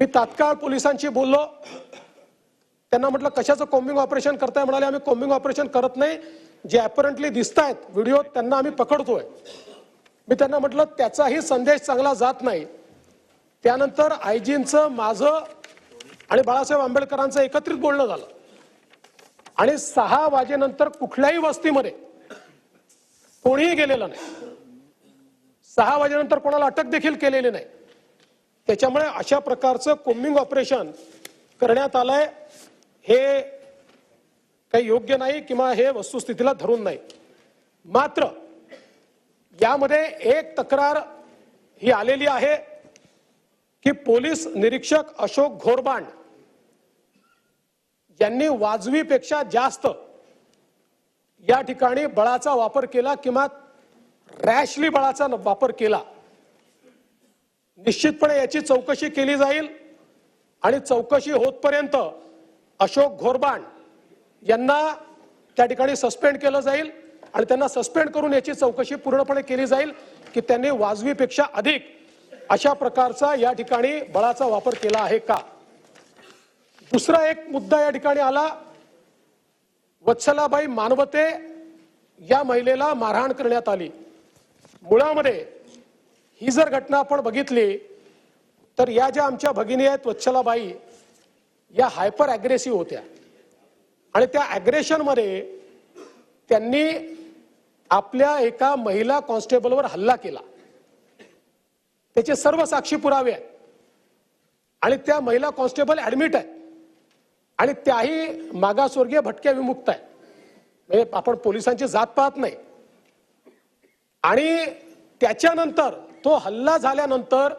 मी तात्काळ पोलिसांशी बोललो. त्यांना म्हटलं कशाचं कॉम्बिंग ऑपरेशन करताय? म्हणाले आम्ही कॉम्बिंग ऑपरेशन करत नाही. जे ॲपरंटली दिसत आहेत व्हिडिओ त्यांना आम्ही पकडतोय. मी त्यांना म्हटलं त्याचाही संदेश चांगला जात नाही. त्यानंतर आयजींचं माझं आणि बाळासाहेब आंबेडकरांचं एकत्रित बोलणं झालं. आणि सहा वाजेनंतर कुठल्याही वस्तीमध्ये कोणीही गेलेलं नाही. सहा वाजेनंतर कोणाला अटक देखील केलेली नाही. त्याच्यामुळे अशा प्रकारचं कोम्बिंग ऑपरेशन करण्यात आलंय. हे काही योग्य नाही किंवा हे वस्तुस्थितीला धरून नाही. मात्र यामध्ये एक तक्रार ही आलेली आहे की पोलीस निरीक्षक अशोक घोरबांड यांनी वाजवीपेक्षा जास्त या ठिकाणी बळाचा वापर केला किंवा रॅशली बळाचा वापर केला. निश्चितपणे याची चौकशी केली जाईल. आणि चौकशी होतपर्यंत अशोक घोरबाण यांना त्या ठिकाणी सस्पेंड केलं जाईल. आणि त्यांना सस्पेंड करून याची चौकशी पूर्णपणे केली जाईल की त्यांनी वाजवीपेक्षा अधिक अशा प्रकारचा या ठिकाणी बळाचा वापर केला आहे का? दुसरा एक मुद्दा या ठिकाणी आला. वत्सलाबाई मानवते या महिलेला मारहाण करण्यात आली. मुळामध्ये ही जर घटना आपण बघितली तर या ज्या आमच्या भगिनी आहेत वत्सलाबाई या हायपर अग्रेसिव्ह होत्या. आणि त्या अग्रेशनमध्ये त्यांनी आपल्या एका महिला कॉन्स्टेबलवर हल्ला केला. त्याचे सर्व साक्षी पुरावे आहेत. आणि त्या महिला कॉन्स्टेबल ऍडमिट आहेत. आणि त्याही मागासवर्गीय भटक्या विमुक्त आहेत. म्हणजे आपण पोलिसांची जात पाहत नाही. आणि त्याच्यानंतर तो हल्ला झाल्यानंतर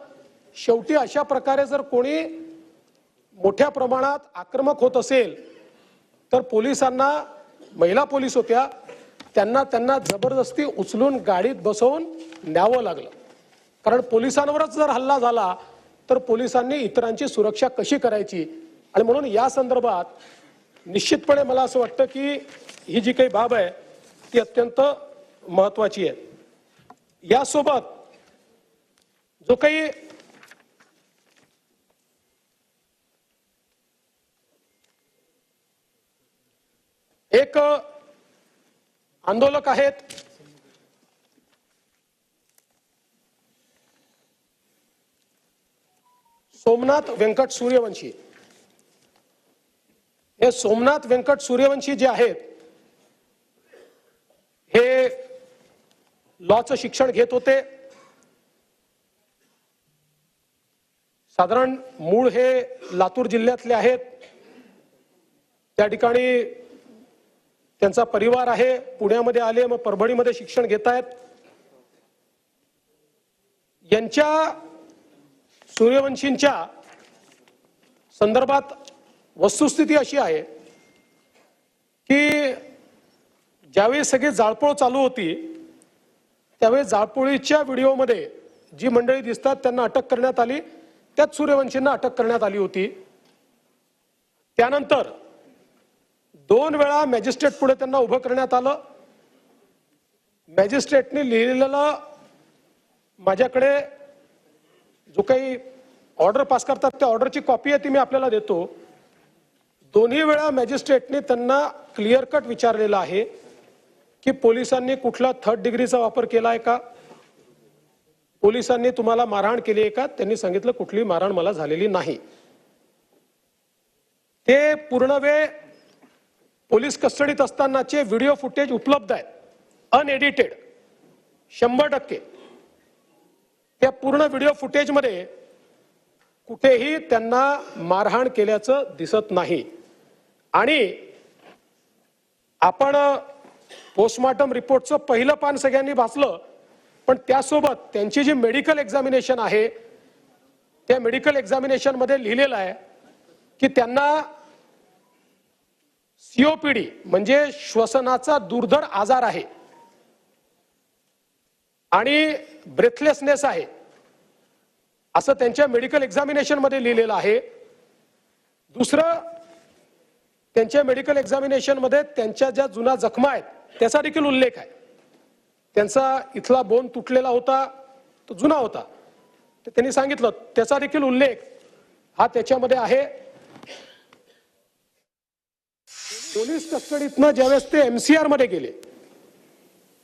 शेवटी अशा प्रकारे जर कोणी मोठ्या प्रमाणात आक्रमक होत असेल तर पोलिसांना महिला पोलीस होत्या त्यांना त्यांना जबरदस्ती उचलून गाडीत बसवून न्यावं लागलं. कारण पोलिसांवरच जर हल्ला झाला तर पोलिसांनी इतरांची सुरक्षा कशी करायची? आणि म्हणून या संदर्भात निश्चितपणे मला असं वाटतं की ही जी काही बाब आहे ती अत्यंत महत्वाची आहे. यासोबत जो काही एक आंदोलक आहेत सोमनाथ व्यंकट सूर्यवंशी. हे सोमनाथ व्यंकट सूर्यवंशी जे आहेत हे लॉचं शिक्षण घेत होते. साधारण मूळ हे लातूर जिल्ह्यातले आहेत. त्या ठिकाणी त्यांचा परिवार आहे. पुण्यामध्ये आले मग परभणीमध्ये शिक्षण घेत आहेत यांच्या सूर्यवंशींच्या संदर्भात वस्तुस्थिती अशी आहे की ज्यावेळी सगळी जाळपोळ चालू होती त्यावेळी जाळपोळीच्या व्हिडिओमध्ये जी मंडळी दिसतात त्यांना अटक करण्यात आली. त्यात सूर्यवंशींना अटक करण्यात आली होती. त्यानंतर दोन वेळा मॅजिस्ट्रेट पुढे त्यांना उभं करण्यात आलं. मॅजिस्ट्रेटने लिहिलेलं माझ्याकडे जो काही ऑर्डर पास करतात त्या ऑर्डरची कॉपी आहे ती मी आपल्याला देतो. दोन्ही वेळा मॅजिस्ट्रेटने त्यांना क्लिअर कट विचारलेलं आहे की पोलिसांनी कुठला थर्ड डिग्रीचा वापर केला आहे का? पोलिसांनी तुम्हाला मारहाण केली आहे का? त्यांनी सांगितलं कुठली मारहाण मला झालेली नाही. ते पूर्ण वेळ पोलीस कस्टडीत असतानाचे व्हिडिओ फुटेज उपलब्ध आहेत. अनएडिटेड शंभर टक्के. त्या पूर्ण व्हिडिओ फुटेजमध्ये कुठेही त्यांना मारहाण केल्याचं दिसत नाही. आणि आपण पोस्टमार्टम रिपोर्टचं पहिलं पान सगळ्यांनी भासलं. पण त्यासोबत त्यांची जी मेडिकल एक्झामिनेशन आहे त्या मेडिकल एक्झामिनेशनमध्ये लिहिलेलं आहे की त्यांना सीओपीडी म्हणजे श्वसनाचा दुर्धर आजार आहे. आणि ब्रेथलेसनेस आहे. असं त्यांच्या मेडिकल एक्झामिनेशनमध्ये लिहिलेलं आहे. दुसरं त्यांच्या मेडिकल एक्झामिनेशनमध्ये त्यांच्या ज्या जुना जखमा आहेत त्याचा देखील उल्लेख आहे. त्यांचा इथला बोन तुटलेला होता तो जुना होता. तर त्यांनी सांगितलं त्याचा देखील उल्लेख हा त्याच्यामध्ये आहे. पोलीस कस्टडीतनं ज्यावेळेस ते एमसीआरमध्ये गेले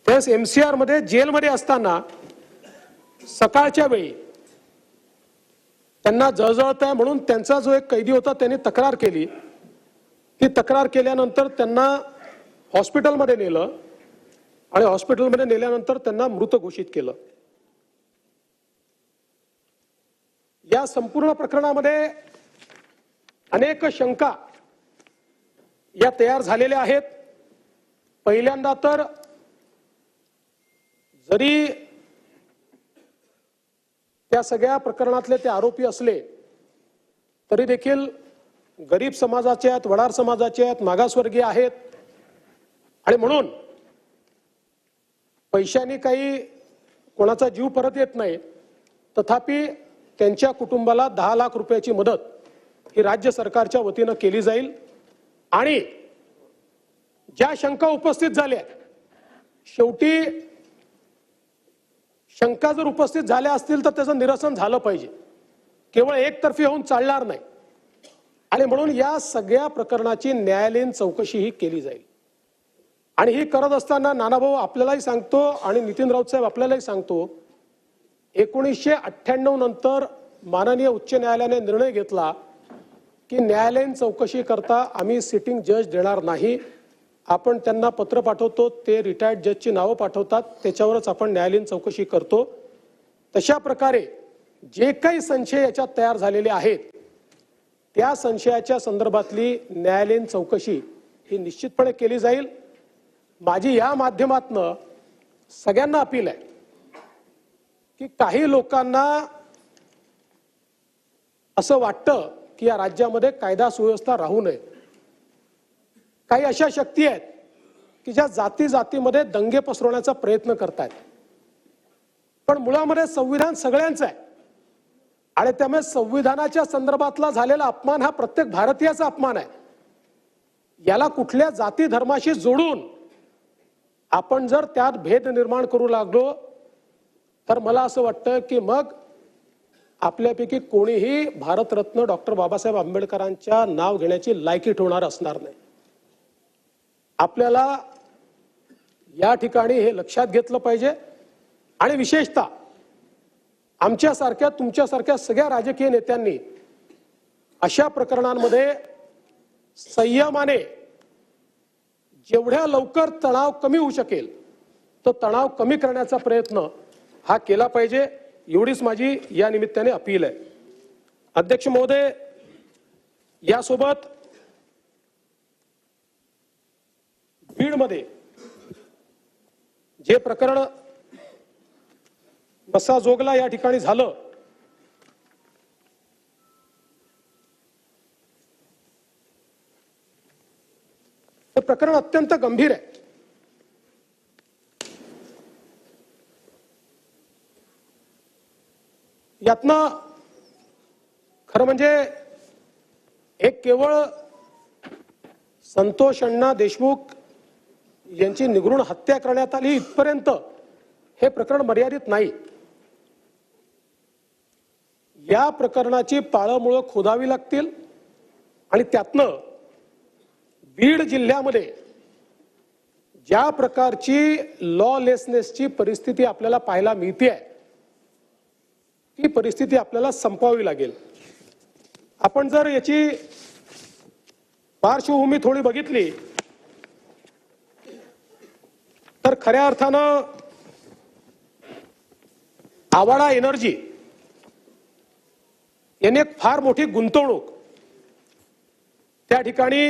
त्यावेळेस एमसीआरमध्ये जेलमध्ये असताना सकाळच्या वेळी त्यांना जळजळत आहे म्हणून त्यांचा जो एक कैदी होता त्यांनी तक्रार केली. ती तक्रार केल्यानंतर त्यांना हॉस्पिटलमध्ये नेलं. आणि हॉस्पिटलमध्ये नेल्यानंतर त्यांना मृत घोषित केलं. या संपूर्ण प्रकरणामध्ये अनेक शंका या तयार झालेल्या आहेत. पहिल्यांदा तर जरी त्या सगळ्या प्रकरणातले ते आरोपी असले तरी देखील गरीब समाजाचे आहेत वडार समाजाचे आहेत मागासवर्गीय आहेत. आणि म्हणून पैशाने काही कोणाचा जीव परत येत नाही. तथापि त्यांच्या कुटुंबाला दहा लाख रुपयाची मदत ही राज्य सरकारच्या वतीनं केली जाईल. आणि ज्या शंका उपस्थित झाल्या शेवटी शंका जर उपस्थित झाल्या असतील तर त्याचं निरसन झालं पाहिजे. केवळ एकतर्फी होऊन चालणार नाही. आणि म्हणून या सगळ्या प्रकरणाची न्यायालयीन चौकशी ही केली जाईल. आणि ही करत असताना नानाभाऊ आपल्यालाही सांगतो आणि नितीन राऊत साहेब आपल्यालाही सांगतो एकोणीसशे अठ्ठ्याण्णव नंतर माननीय उच्च न्यायालयाने निर्णय घेतला की न्यायालयीन चौकशी करता आम्ही सिटिंग जज देणार नाही. आपण त्यांना पत्र पाठवतो ते रिटायर्ड जजची नावं पाठवतात त्याच्यावरच आपण न्यायालयीन चौकशी करतो. तशा प्रकारे जे काही संशय याच्यात तयार झालेले आहेत त्या संशयाच्या संदर्भातली न्यायालयीन चौकशी ही निश्चितपणे केली जाईल. माझी या माध्यमातनं सगळ्यांना अपील आहे की काही लोकांना असं वाटतं की या राज्यामध्ये कायदा सुव्यवस्था राहू नये. काही अशा शक्ती आहेत की ज्या जाती जातीमध्ये दंगे पसरवण्याचा प्रयत्न करतायत. पण मुळामध्ये संविधान सगळ्यांचं आहे. आणि त्यामुळे संविधानाच्या संदर्भातला झालेला अपमान हा प्रत्येक भारतीयाचा अपमान आहे. याला कुठल्या जाती धर्माशी जोडून आपण जर त्यात भेद निर्माण करू लागलो तर मला असं वाटतं की मग आपल्यापैकी कोणीही भारतरत्न डॉक्टर बाबासाहेब आंबेडकरांच्या नाव घेण्याची लायकी ठेवणार असणार नाही. आपल्याला या ठिकाणी हे लक्षात घेतलं पाहिजे आणि विशेषतः आमच्यासारख्या तुमच्यासारख्या सगळ्या राजकीय नेत्यांनी अशा प्रकरणांमध्ये संयमाने जेवढ्या लवकर तणाव कमी होऊ शकेल तो तणाव कमी करण्याचा प्रयत्न हा केला पाहिजे एवढीच माझी या निमित्ताने अपील आहे. अध्यक्ष महोदय यासोबत बीडमध्ये जे प्रकरण बसा जोगला या ठिकाणी झालं प्रकरण अत्यंत गंभीर आहे. यातनं खरं म्हणजे एक केवळ संतोष अण्णा देशमुख यांची निगृण हत्या करण्यात आली इथपर्यंत हे प्रकरण मर्यादित नाही. या प्रकरणाची पाळंमुळं खोदावी लागतील आणि त्यातनं बीड जिल्ह्यामध्ये ज्या प्रकारची लॉलेसनेसची परिस्थिती आपल्याला पाहायला मिळते आहे ती परिस्थिती आपल्याला संपवावी लागेल. आपण जर याची पार्श्वभूमी थोडी बघितली तर खऱ्या अर्थानं आवाडा एनर्जी याने एक फार मोठी गुंतवणूक त्या ठिकाणी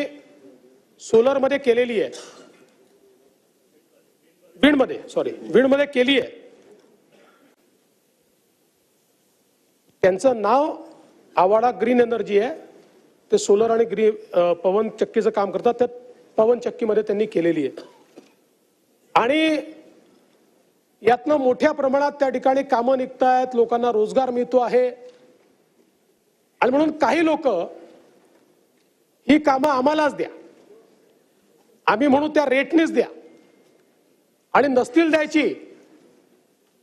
सोलरमध्ये केलेली आहे. बीडमध्ये सॉरी बीडमध्ये केली आहे. त्यांचं नाव आवाडा ग्रीन एनर्जी आहे. ते सोलर आणि ग्री पवन चक्कीचं काम करतात. त्या पवन चक्कीमध्ये त्यांनी केलेली आहे. आणि यातनं मोठ्या प्रमाणात त्या ठिकाणी कामं निघत आहेत लोकांना रोजगार मिळतो आहे. आणि म्हणून काही लोक ही कामं आम्हालाच द्या. आम्ही म्हणू त्या रेटनेच द्या. आणि नसतील द्यायची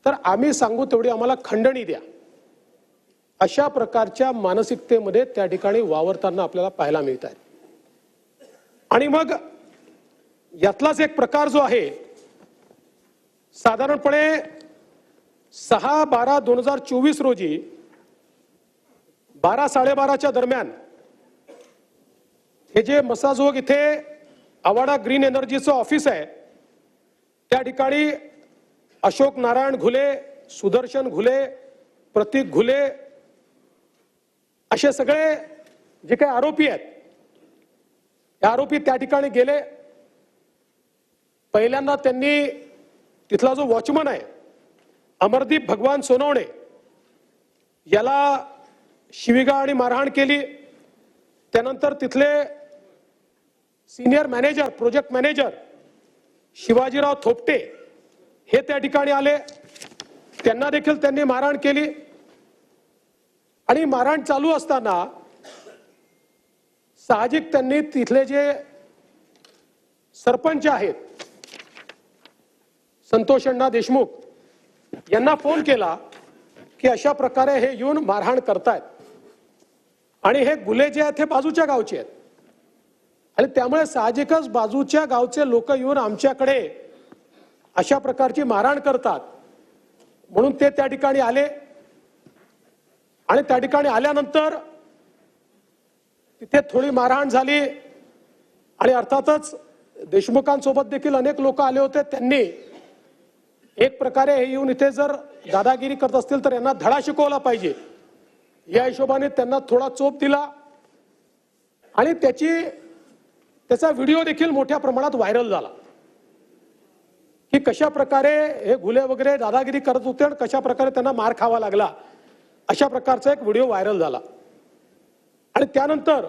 तर आम्ही सांगू तेवढी आम्हाला खंडणी द्या. अशा प्रकारच्या मानसिकतेमध्ये त्या ठिकाणी वावरताना आपल्याला पाहायला मिळत आहे. आणि मग यातलाच एक प्रकार जो आहे साधारणपणे सहा बारा दोन हजार चोवीस रोजी बारा साडेबाराच्या दरम्यान हे जे मसाजोग इथे आवाडा ग्रीन एनर्जीचं ऑफिस आहे. त्या ठिकाणी अशोक नारायण घुले सुदर्शन घुले प्रतीक घुले असे सगळे जे काही आरोपी आहेत हे आरोपी त्या ठिकाणी गेले. पहिल्यांदा त्यांनी तिथला जो वॉचमन आहे अमरदीप भगवान सोनवणे याला शिविगा आणि मारहाण केली. त्यानंतर तिथले senior manager project manager Shivajirao Thopte हे त्या ठिकाणी आले. त्यांना देखील त्यांनी मारहाण केली. आणि मारहाण चालू असताना साहजिक त्यांनी तिथले जे सरपंच आहेत संतोष अण्णा देशमुख यांना फोन केला की अशा प्रकारे हे येऊन मारहाण करतायत. आणि हे गुले जे आहेत हे बाजूच्या गावचे आहेत. आणि त्यामुळे साहजिकच बाजूच्या गावचे लोक येऊन आमच्याकडे अशा प्रकारची मारहाण करतात. म्हणून ते त्या ठिकाणी आले. आणि त्या ठिकाणी आल्यानंतर तिथे थोडी मारहाण झाली. आणि अर्थातच देशमुखांसोबत देखील अनेक लोक आले होते. त्यांनी एक प्रकारे हे येऊन इथे जर दादागिरी करत असतील तर यांना धडा शिकवला पाहिजे. या हिशोबाने त्यांना थोडा चोप दिला. आणि त्याची त्याचा व्हिडिओ देखील मोठ्या प्रमाणात व्हायरल झाला. की कशा प्रकारे हे गुले वगैरे दादागिरी करत होते आणि कशा प्रकारे त्यांना मार खावा लागला अशा प्रकारचा एक व्हिडिओ व्हायरल झाला. आणि त्यानंतर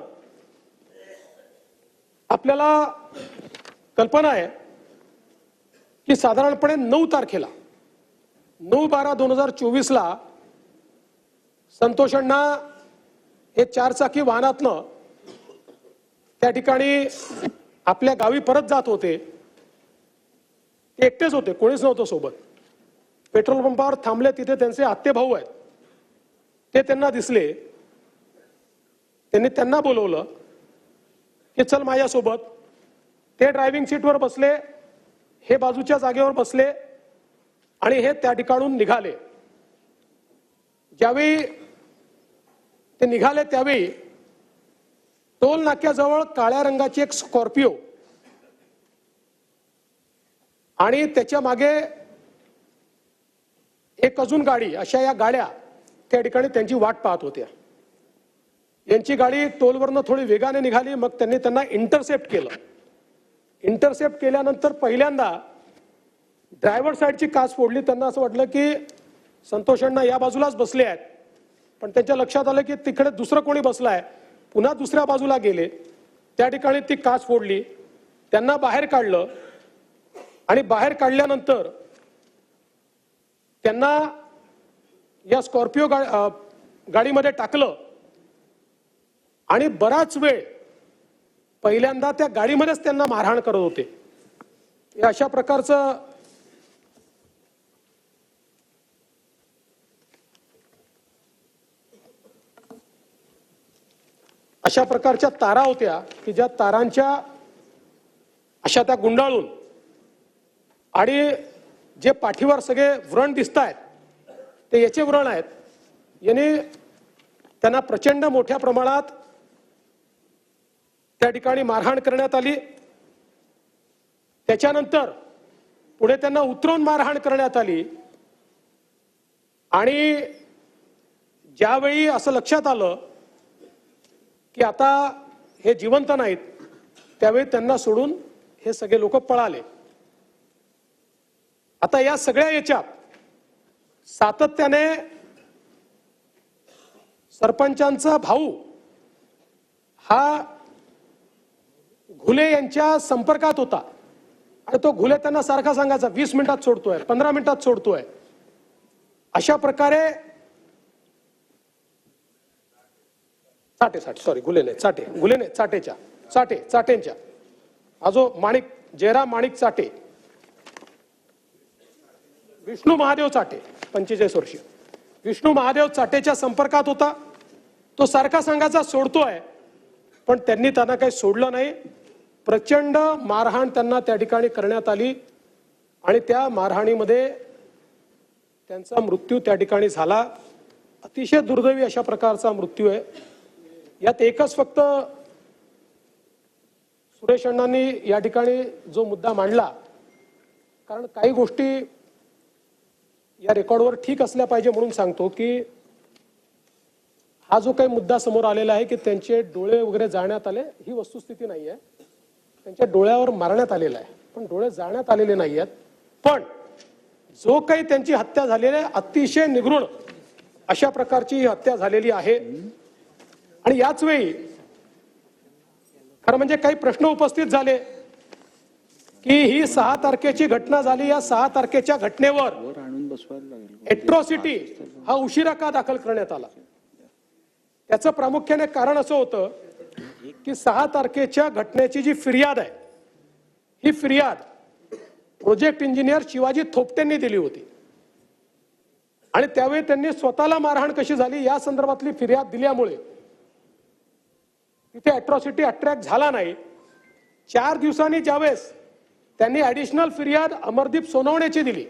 आपल्याला कल्पना आहे की साधारणपणे नऊ तारखेला नऊ बारा दोन हजार चोवीसला संतोषांना हे चारचाकी वाहनातनं त्या ठिकाणी आपल्या गावी परत जात होते. ते एकटेच होते कोणीच नव्हतं सोबत. पेट्रोल पंपावर थांबले तिथे त्यांचे आत्ते भाऊ आहेत. ते त्यांना दिसले. त्यांनी त्यांना बोलवलं की चल माझ्यासोबत. ते ड्रायव्हिंग सीटवर बसले हे बाजूच्या जागेवर बसले आणि हे त्या ठिकाणून निघाले. ज्यावेळी ते निघाले त्यावेळी टोल नाक्याजवळ काळ्या रंगाची एक स्कॉर्पिओ. आणि त्याच्यामागे एक अजून गाडी अशा या गाड्या त्या ठिकाणी त्यांची वाट पाहत होत्या. यांची गाडी टोलवरनं थोडी वेगाने निघाली मग त्यांनी त्यांना इंटरसेप्ट केलं. इंटरसेप्ट केल्यानंतर पहिल्यांदा ड्रायव्हर साईडची काच फोडली. त्यांना असं वाटलं की संतोषांना या बाजूलाच बसले आहेत. पण त्यांच्या लक्षात आलं की तिकडे दुसरं कोणी बसलाय. पुन्हा दुसऱ्या बाजूला गेले. त्या ठिकाणी ती काच फोडली. त्यांना बाहेर काढलं. आणि बाहेर काढल्यानंतर त्यांना या स्कॉर्पिओ गा गाडीमध्ये टाकलं. आणि बराच वेळ पहिल्यांदा त्या गाडीमध्येच त्यांना मारहाण करत होते. अशा प्रकारचं अशा प्रकारच्या तारा होत्या की ज्या तारांच्या अशा त्या गुंडाळून. आणि जे पाठीवर सगळे व्रण दिसत आहेत ते याचे व्रण आहेत. याने त्यांना प्रचंड मोठ्या प्रमाणात त्या ठिकाणी मारहाण करण्यात आली. त्याच्यानंतर पुढे त्यांना उतरवून मारहाण करण्यात आली. आणि ज्यावेळी असं लक्षात आलं की आता हे जिवंत नाहीत त्यावेळी त्यांना सोडून हे सगळे लोक पळाले. आता या सगळ्या याच्यात सातत्याने सरपंचांचा भाऊ हा घुले यांच्या संपर्कात होता. आणि तो घुले त्यांना सारखा सांगायचा वीस मिनिटात सोडतोय पंधरा मिनिटात सोडतोय. अशा प्रकारे चाटे साठे सॉरी गुले नाही चाटे गुले नाही चाटेच्या चाटे चाटेंच्या. हा माणिक जयराम माणिक चाटे. विष्णू महादेव चाटे पंचेचाळीस वर्षीय. विष्णू महादेव चाटेच्या संपर्कात होता. तो सारखा सांगायचा सोडतोय. पण त्यांनी त्यांना काही सोडलं नाही. प्रचंड मारहाण त्यांना त्या ठिकाणी करण्यात आली. आणि त्या मारहाणीमध्ये त्यांचा मृत्यू त्या ठिकाणी झाला. अतिशय दुर्दैवी अशा प्रकारचा मृत्यू आहे. यात एकच फक्त सुरेश अण्णांनी या ठिकाणी जो मुद्दा मांडला कारण काही गोष्टी या रेकॉर्डवर ठीक असल्या पाहिजे म्हणून सांगतो की हा जो काही मुद्दा समोर आलेला आहे की त्यांचे डोळे वगैरे जाळण्यात आले ही वस्तुस्थिती नाही आहे त्यांच्या डोळ्यावर मारण्यात आलेला आहे. पण डोळे जाळण्यात आलेले नाही आहेत पण जो काही त्यांची हत्या झालेली आहे अतिशय निगृण अशा प्रकारची ही हत्या झालेली आहे. आणि याच वेळी खरं म्हणजे काही प्रश्न उपस्थित झाले की ही सहा तारखेची घटना झाली. या सहा तारखेच्या घटनेवर एट्रॉसिटी हा उशिरा का दाखल करण्यात आला? त्याचं प्रामुख्याने कारण असं होतं की सहा तारखेच्या घटनेची जी फिर्याद आहे ही फिर्याद प्रोजेक्ट इंजिनियर शिवाजी थोपटेंनी दिली होती. आणि त्यावेळी त्यांनी स्वतःला मारहाण कशी झाली या संदर्भातली फिर्याद दिल्यामुळे तिथे अॅट्रॉसिटी अट्रॅक्ट झाला नाही. चार दिवसांनी ज्यावेळेस त्यांनी ऍडिशनल फिर्याद अमरदीप सोनवणेची दिली.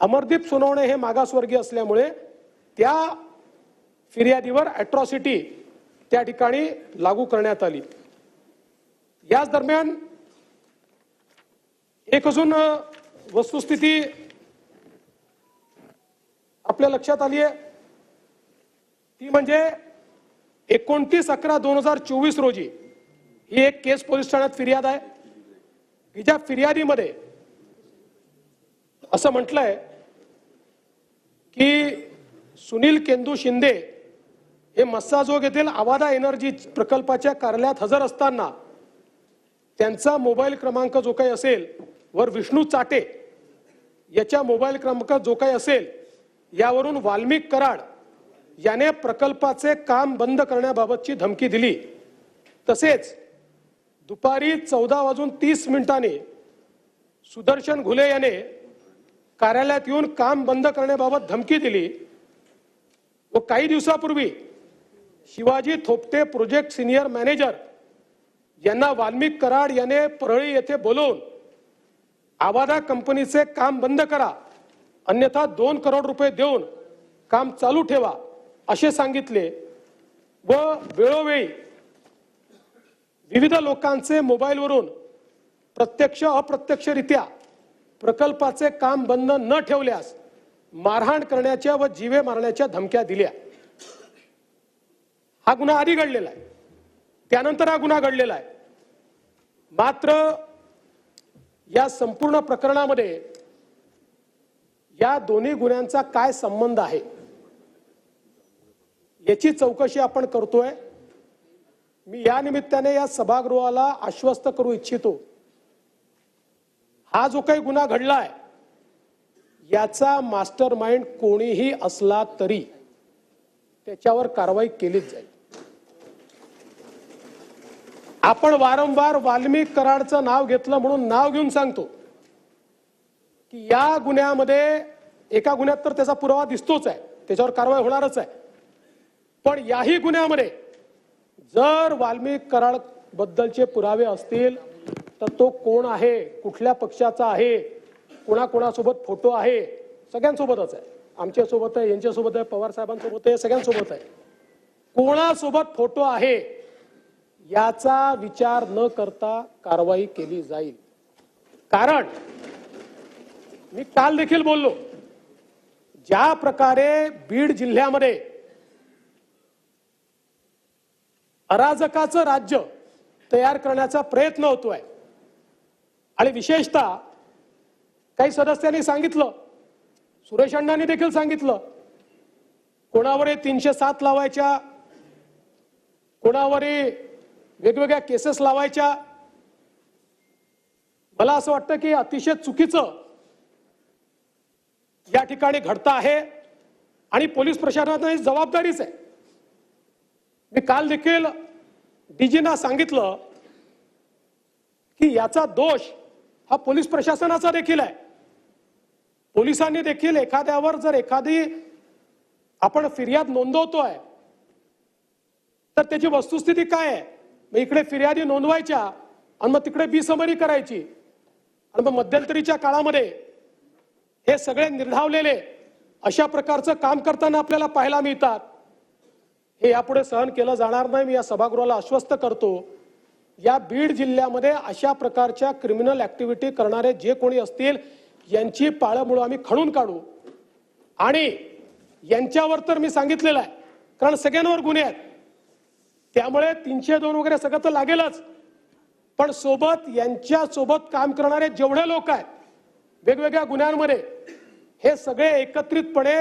अमरदीप सोनवणे हे मागासवर्गीय असल्यामुळे त्या फिर्यादीवर ॲट्रॉसिटी त्या ठिकाणी लागू करण्यात आली. याच दरम्यान एक अजून वस्तुस्थिती आपल्या लक्षात आली आहे ती म्हणजे एकोणतीस अकरा दोन हजार चोवीस रोजी ही एक केस पोलीस ठाण्यात फिर्याद आहे. की ज्या फिर्यादीमध्ये असं म्हटलंय की सुनील केंदू शिंदे हे मस्साजोग येथील आवादा एनर्जी प्रकल्पाच्या कार्यालयात हजर असताना त्यांचा मोबाईल क्रमांक जो काही असेल वर विष्णू चाटे याच्या मोबाईल क्रमांक जो काही असेल यावरून वाल्मिक कराड याने प्रकल्पाचे काम बंद करण्याबाबतची धमकी दिली. तसेच दुपारी चौदा वाजून तीस मिनिटांनी सुदर्शन घुले याने कार्यालयात येऊन काम बंद करण्याबाबत धमकी दिली. व काही दिवसापूर्वी Shivaji Thopte project senior manager यांना वाल्मिक कराड याने परळी येथे बोलवून आवादा कंपनीचे काम बंद करा. अन्यथा दोन करोड रुपये देऊन काम चालू ठेवा. असे सांगितले व वेळोवेळी विविध लोकांचे मोबाईलवरून प्रत्यक्ष अप्रत्यक्षरित्या प्रकल्पाचे काम बंद न ठेवल्यास मारहाण करण्याच्या व जीवे मारण्याच्या धमक्या दिल्या. हा गुन्हा आधी घडलेला आहे. त्यानंतर हा गुन्हा घडलेला आहे. मात्र या संपूर्ण प्रकरणामध्ये या दोन्ही गुन्ह्यांचा काय संबंध आहे? याची चौकशी आपण करतोय. मी या निमित्ताने या सभागृहाला आश्वस्त करू इच्छितो. हा जो काही गुन्हा घडलाय याचा मास्टर माइंड कोणीही असला तरी त्याच्यावर कारवाई केलीच जाईल. आपण वारंवार वाल्मिक कराडचं नाव घेतलं म्हणून नाव घेऊन सांगतो की या गुन्ह्यामध्ये एका गुन्ह्यात तर त्याचा पुरावा दिसतोच आहे. त्याच्यावर कारवाई होणारच आहे. पण याही गुन्ह्यामध्ये जर वाल्मिक कराड बद्दलचे पुरावे असतील तर तो कोण आहे कुठल्या पक्षाचा आहे कोणाकोणासोबत फोटो आहे सगळ्यांसोबतच आहे. आमच्यासोबत आहे यांच्यासोबत आहे पवार साहेबांसोबत आहे सगळ्यांसोबत आहे. कोणासोबत फोटो आहे याचा विचार न करता कारवाई केली जाईल. कारण मी काल देखील बोललो ज्या प्रकारे बीड जिल्ह्यामध्ये अराजकाचं राज्य तयार करण्याचा प्रयत्न होतोय. आणि विशेषतः काही सदस्यांनी सांगितलं सुरेश अण्णांनी देखील सांगितलं कोणावर तीनशे सात लावायच्या कोणावर वेगवेगळ्या केसेस लावायच्या मला असं वाटतं की अतिशय चुकीचं या ठिकाणी घडतं आहे. आणि पोलीस प्रशासनाची जबाबदारीच आहे. मी काल देखील डीजीना सांगितलं की याचा दोष हा पोलीस प्रशासनाचा देखील आहे. पोलिसांनी देखील एखाद्यावर जर एखादी आपण फिर्याद नोंदवतोय तर त्याची वस्तुस्थिती काय आहे? मग इकडे फिर्यादी नोंदवायच्या आणि मग तिकडे बिसमरी करायची. आणि मग मध्यंतरीच्या काळामध्ये हे सगळे निर्धावलेले अशा प्रकारचं काम करताना आपल्याला पाहायला मिळतात. हे यापुढे सहन केलं जाणार नाही. मी या सभागृहाला आश्वस्त करतो या बीड जिल्ह्यामध्ये अशा प्रकारच्या क्रिमिनल ऍक्टिव्हिटी करणारे जे कोणी असतील यांची पाळंमुळं आम्ही खणून काढू. आणि यांच्यावर तर मी सांगितलेलं आहे कारण सगळ्यांवर गुन्हे आहेत. त्यामुळे तीनशे दोन वगैरे सगळं तर लागेलच. पण सोबत यांच्यासोबत काम करणारे जेवढे लोक आहेत वेगवेगळ्या गुन्ह्यांमध्ये हे सगळे एकत्रितपणे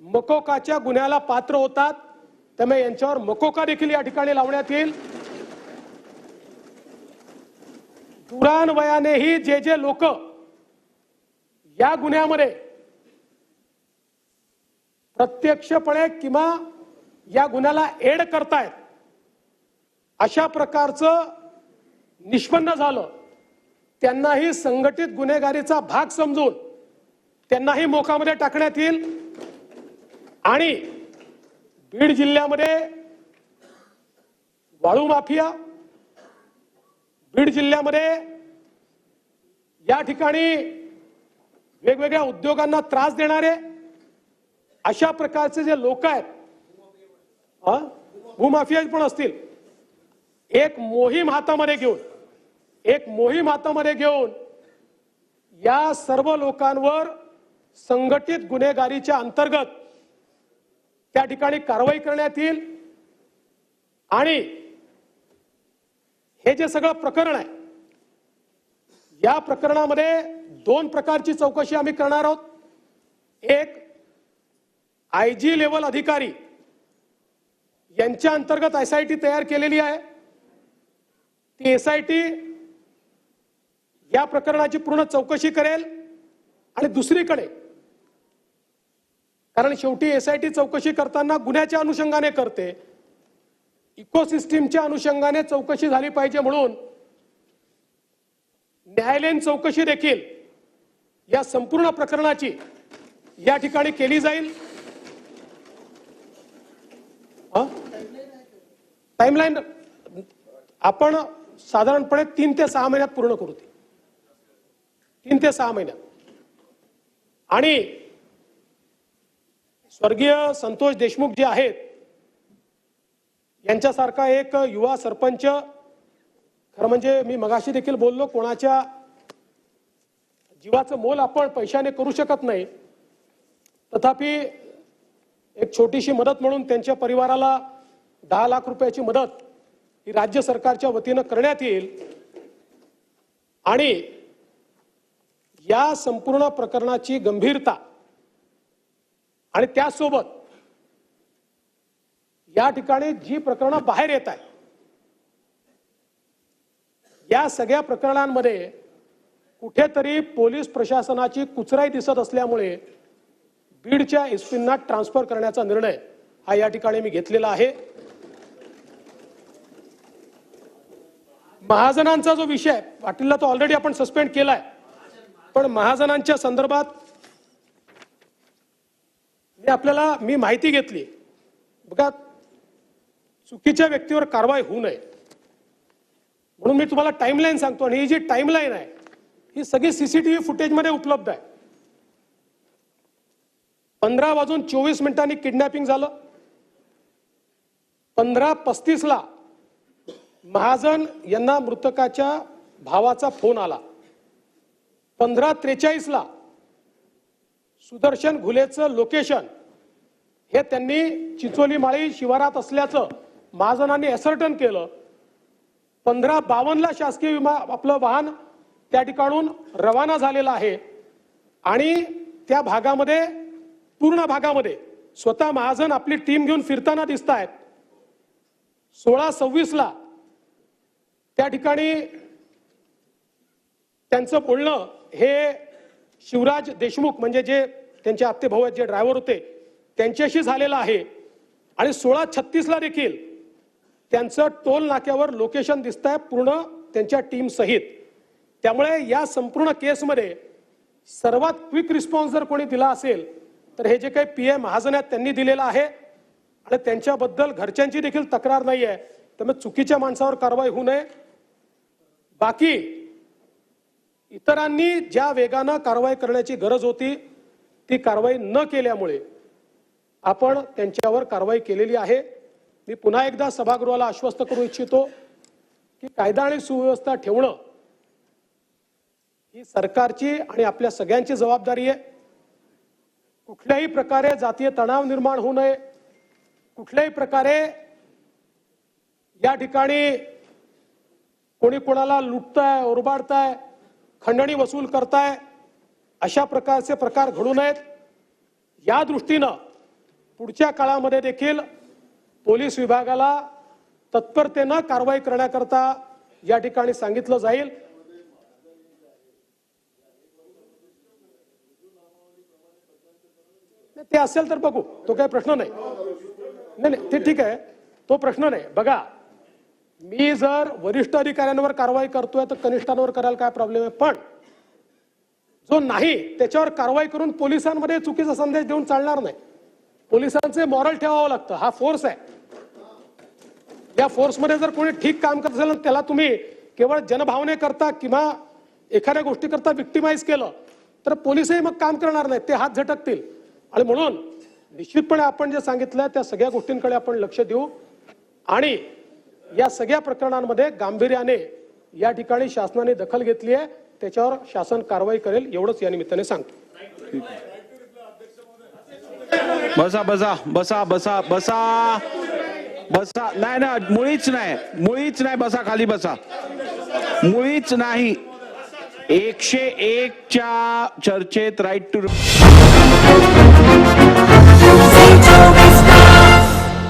मकोकाच्या गुन्ह्याला पात्र होतात. त्यामुळे यांच्यावर मकोका देखील या ठिकाणी लावण्यात येईल. दुरान्वयानेही जे जे लोक या गुन्ह्यामध्ये प्रत्यक्षपणे किंवा या गुन्ह्याला एड करतायत अशा प्रकारचं निष्पन्न झालं. त्यांनाही संघटित गुन्हेगारीचा भाग समजून त्यांनाही मोकामध्ये टाकण्यात येईल. आणि बीड जिल्ह्यामध्ये वाळू माफिया बीड जिल्ह्यामध्ये या ठिकाणी वेगवेगळ्या उद्योगांना त्रास देणारे अशा प्रकारचे जे लोक आहेत भूमाफिया पण असतील. एक मोहीम हातामध्ये घेऊन एक मोहीम हातामध्ये घेऊन या सर्व लोकांवर संघटित गुन्हेगारीच्या अंतर्गत त्या ठिकाणी कारवाई करण्यात येईल. आणि हे जे सगळं प्रकरण आहे या प्रकरणामध्ये दोन प्रकारची चौकशी आम्ही करणार आहोत. एक आय जी लेवल अधिकारी यांच्या अंतर्गत एस आय टी तयार केलेली आहे. ती एस आय टी या प्रकरणाची पूर्ण चौकशी करेल. आणि दुसरीकडे कारण शेवटी एस आय टी चौकशी करताना गुन्ह्याच्या अनुषंगाने करते. इकोसिस्टीमच्या अनुषंगाने चौकशी झाली पाहिजे म्हणून न्यायालयीन चौकशी देखील या संपूर्ण प्रकरणाची या ठिकाणी केली जाईल. टाइमलाईन आपण साधारणपणे तीन ते सहा महिन्यात पूर्ण करू ती. तीन ते सहा महिन्यात. आणि स्वर्गीय संतोष देशमुख जे आहेत यांच्यासारखा एक युवा सरपंच खरं म्हणजे मी मगाशी देखील बोललो कोणाच्या जीवाचं मोल आपण पैशाने करू शकत नाही. तथापि एक छोटीशी मदत म्हणून त्यांच्या परिवाराला दहा लाख रुपयाची मदत ही राज्य सरकारच्या वतीनं करण्यात येईल. आणि या संपूर्ण प्रकरणाची गंभीरता आणि त्यासोबत या ठिकाणी जी प्रकरणं बाहेर येत आहेत या सगळ्या प्रकरणांमध्ये कुठेतरी पोलीस प्रशासनाची कुचराई दिसत असल्यामुळे बीडच्या एसपींना ट्रान्सफर करण्याचा निर्णय हा या ठिकाणी मी घेतलेला आहे. महाजनांचा जो विषय पाटीलला तो ऑलरेडी आपण सस्पेंड केलाय. पण महाजनांच्या संदर्भात मी आपल्याला मी माहिती घेतली. बघा चुकीच्या व्यक्तीवर कारवाई होऊ नये. म्हणून मी तुम्हाला टाईमलाईन सांगतो आणि ही जी टाईमलाईन आहे ही सगळी सीसीटीव्ही फुटेजमध्ये उपलब्ध आहे. पंधरा वाजून चोवीस मिनिटांनी किडनॅपिंग झालं. पंधरा पस्तीसला महाजन यांना मृतकाच्या भावाचा फोन आला. पंधरा त्रेचाळीसला सुदर्शन घुलेचं लोकेशन हे त्यांनी चिचोली माळी शिवारात असल्याचं महाजनांनी असर्टन केलं. पंधरा बावन्नला शासकीय विमा आपलं वाहन त्या ठिकाणून रवाना झालेलं आहे. आणि त्या भागामध्ये पूर्ण भागामध्ये स्वतः महाजन आपली टीम घेऊन फिरताना दिसत आहेत सोळा सव्वीसला त्या ठिकाणी त्यांचं बोलणं हे शिवराज देशमुख म्हणजे जे त्यांचे आत्तेभाऊ आहेत जे ड्रायव्हर होते त्यांच्याशी झालेला आहे. आणि सोळा छत्तीसला देखील त्यांचं टोल नाक्यावर लोकेशन दिसत आहे पूर्ण त्यांच्या टीमसहित त्यामुळे या संपूर्ण केसमध्ये सर्वात क्विक रिस्पॉन्स जर कोणी दिला असेल तर हे जे काही पी एम महाजन आहेत त्यांनी दिलेलं आहे आणि त्यांच्याबद्दल घरच्यांची देखील तक्रार नाही आहे त्यामुळे चुकीच्या माणसावर कारवाई होऊ नये. बाकी इतरांनी ज्या वेगानं कारवाई करण्याची गरज होती ती कारवाई न केल्यामुळे आपण त्यांच्यावर कारवाई केलेली आहे. मी पुन्हा एकदा सभागृहाला आश्वस्त करू इच्छितो की कायदा आणि सुव्यवस्था ठेवणं ही सरकारची आणि आपल्या सगळ्यांची जबाबदारी आहे. कुठल्याही प्रकारे जातीय तणाव निर्माण होऊ नये. कुठल्याही प्रकारे या ठिकाणी कोणी कोणाला लुटताय ओरबाडताय खंडणी वसूल करताय अशा प्रकारचे प्रकार घडू नयेत. या दृष्टीनं पुढच्या काळामध्ये देखील पोलीस विभागाला तत्परतेनं कारवाई करण्याकरता या ठिकाणी सांगितलं जाईल. ते असेल तर बघू. तो काही प्रश्न नाही. नाही नाही ते ठीक आहे. तो प्रश्न नाही. बघा मी जर वरिष्ठ अधिकाऱ्यांवर कारवाई करतोय तर कनिष्ठांवर करायला काय प्रॉब्लेम आहे? पण जो नाही त्याच्यावर कारवाई करून पोलिसांमध्ये चुकीचा संदेश देऊन चालणार नाही. पोलिसांचे मॉरल ठेवावं लागतं. हा फोर्स आहे. या फोर्समध्ये जर कोणी ठीक काम करत असेल त्याला तुम्ही केवळ जनभावने करता किंवा एखाद्या गोष्टी करता विक्टिमाइज केलं तर पोलिसही मग काम करणार नाहीत ते हात झटकतील. आणि म्हणून निश्चितपणे आपण जे सांगितलं त्या सगळ्या गोष्टींकडे आपण लक्ष देऊ. आणि या सगळ्या प्रकरणांमध्ये गांभीर्याने या ठिकाणी शासनाने दखल घेतली आहे. त्याच्यावर शासन कारवाई करेल एवढंच या निमित्ताने सांगतो. बसा बसा बसा बसा बसा बसा. नाही ना मुळीच नाही मुळीच नाही बसा खाली बसा. मुळीच नाही. एकशे एकच्या चर्चेत राईट टू